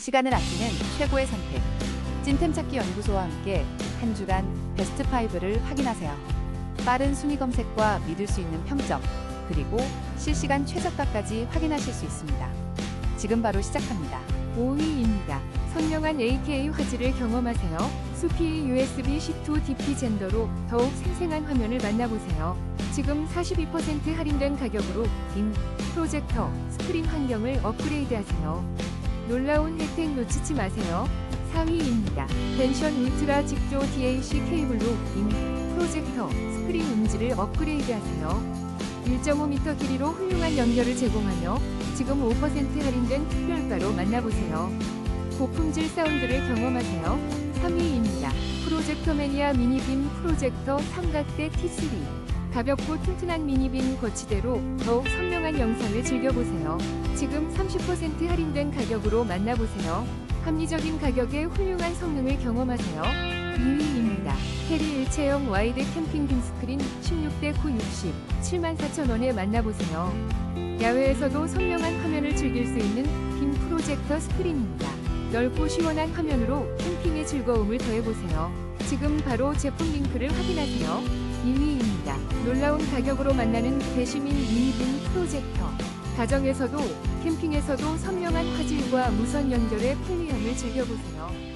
시간을 아끼는 최고의 선택. 찐템 찾기 연구소와 함께 한 주간 베스트 5를 확인하세요. 빠른 순위 검색과 믿을 수 있는 평점, 그리고 실시간 최저가까지 확인하실 수 있습니다. 지금 바로 시작합니다. 5위입니다. 선명한 AK 화질을 경험하세요. 수피 USB C2 DP 젠더로 더욱 생생한 화면을 만나보세요. 지금 42% 할인된 가격으로 빔, 프로젝터, 스크린 환경을 업그레이드하세요. 놀라운 혜택 놓치지 마세요. 4위입니다. 펜션 울트라 직조 DAC 케이블로 빔, 프로젝터, 스크린 음질을 업그레이드하세요. 1.5m 길이로 훌륭한 연결을 제공하며 지금 5% 할인된 특별가로 만나보세요. 고품질 사운드를 경험하세요. 3위입니다. 프로젝터 매니아 미니빔 프로젝터 삼각대 T3. 가볍고 튼튼한 미니빔 거치대로 더욱 선명한 영상을 즐겨보세요. 지금 30% 할인된 가격으로 만나보세요. 합리적인 가격에 훌륭한 성능을 경험하세요. 2위입니다. 캐리 일체형 와이드 캠핑 빔 스크린 16대 9 60 74,000원에 만나보세요. 야외에서도 선명한 화면을 즐길 수 있는 빔 프로젝터 스크린입니다. 넓고 시원한 화면으로 캠핑의 즐거움을 더해보세요. 지금 바로 제품 링크를 확인하세요. 2위입니다. 놀라운 가격으로 만나는 대시민 미니빔 프로젝터. 가정에서도 캠핑에서도 선명한 화질과 무선 연결의 편리함을 즐겨보세요. 72%